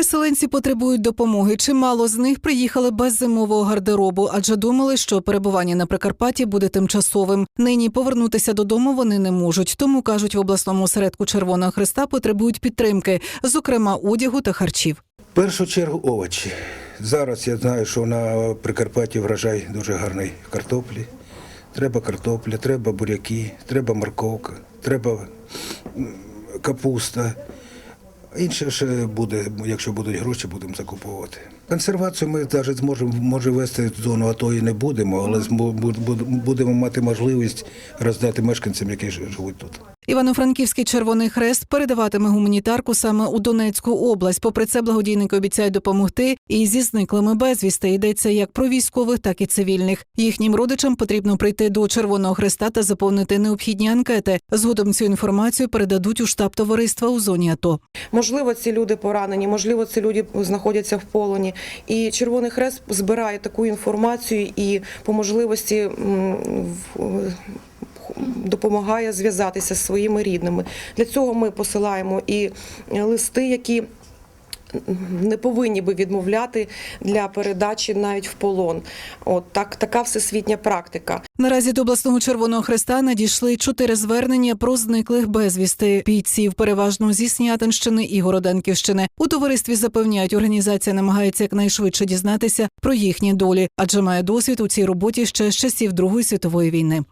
Переселенці потребують допомоги. Чимало з них приїхали без зимового гардеробу, адже думали, що перебування на Прикарпатті буде тимчасовим. Нині повернутися додому вони не можуть. Тому кажуть, в обласному осередку Червоного Христа потребують підтримки, зокрема одягу та харчів. В першу чергу овочі. Зараз я знаю, що на Прикарпатті врожай дуже гарний картоплі. Треба картопля, треба буряки, треба морковка, треба капуста. Інше ще буде, якщо будуть гроші, будемо закуповувати. Консервацію ми навіть зможемо може вести в зону АТО і не будемо, але будемо мати можливість роздати мешканцям, які живуть тут. Івано-Франківський Червоний Хрест передаватиме гуманітарку саме у Донецьку область. Попри це, благодійники обіцяють допомогти і зі зниклими безвісти йдеться як про військових, так і цивільних. Їхнім родичам потрібно прийти до Червоного Хреста та заповнити необхідні анкети. Згодом цю інформацію передадуть у штаб товариства у зоні АТО. Можливо, ці люди поранені, можливо, ці люди знаходяться в полоні. І Червоний Хрест збирає таку інформацію і по можливості допомагає зв'язатися зі своїми рідними. Для цього ми посилаємо і листи, які не повинні би відмовляти для передачі навіть в полон. От так, така всесвітня практика. Наразі до обласного Червоного Хреста надійшли чотири звернення про зниклих безвісти бійців, переважно зі Снятинщини і Городенківщини. У товаристві запевняють, організація намагається якнайшвидше дізнатися про їхні долі, адже має досвід у цій роботі ще з часів Другої світової війни.